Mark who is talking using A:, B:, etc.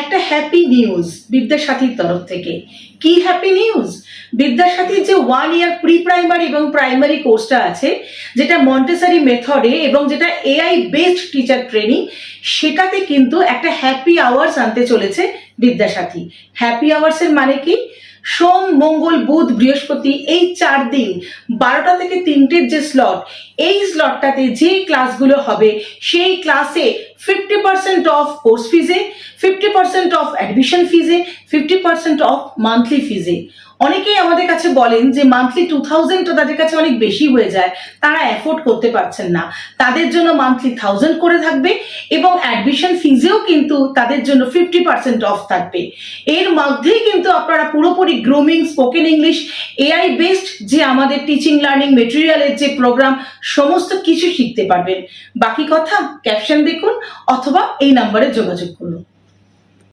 A: একটা happy news বিদ্যাসাথীর তরফ থেকে। কি হ্যাপি নিউজ বিদ্যাসাথীর যে ওয়ান ইয়ার প্রি প্রাইমারি এবং প্রাইমারি কোর্সটা আছে, যেটা মন্টেসারি মেথডে এবং যেটা এআই বেসড টিচার ট্রেনিং সেটাতে কিন্তু একটা হ্যাপি আওয়ার্স আনতে চলেছে বিদ্যাসাথী। হ্যাপি আওয়ার্সের মানে কি? সোম, মঙ্গল, বুধ, বৃহস্পতি এই চার দিন বারোটা থেকে তিনটের যে স্লট এই স্লটটাতে যে ক্লাসগুলো হবে, সেই ক্লাসে ফিফটি পার্সেন্ট অফ কোর্স ফিজে ফিফটি পার্সেন্ট অফ অ্যাডমিশন ফিজে ফিফটি পার্সেন্ট অফ মান্থলি ফিজে অনেকেই আমাদের কাছে বলেন যে মান্থলি টু থাউজেন্ডটা তাদের কাছে অনেক বেশি হয়ে যায়, তারা অ্যাফোর্ড করতে পারছেন না। তাদের জন্য মান্থলি থাউজেন্ড করে থাকবে এবং অ্যাডমিশন ফিজেও কিন্তু তাদের জন্য ফিফটি পার্সেন্ট অফ থাকবে। এর মধ্যেই কিন্তু আপনারা পুরোপুরি grooming spoken English AI based যে আমাদের টিচিং লার্নিং মেটেরিয়ালের যে প্রোগ্রাম সমস্ত কিছু শিখতে পারবেন। বাকি কথা ক্যাপশন দেখুন অথবা এই নাম্বারে যোগাযোগ করুন।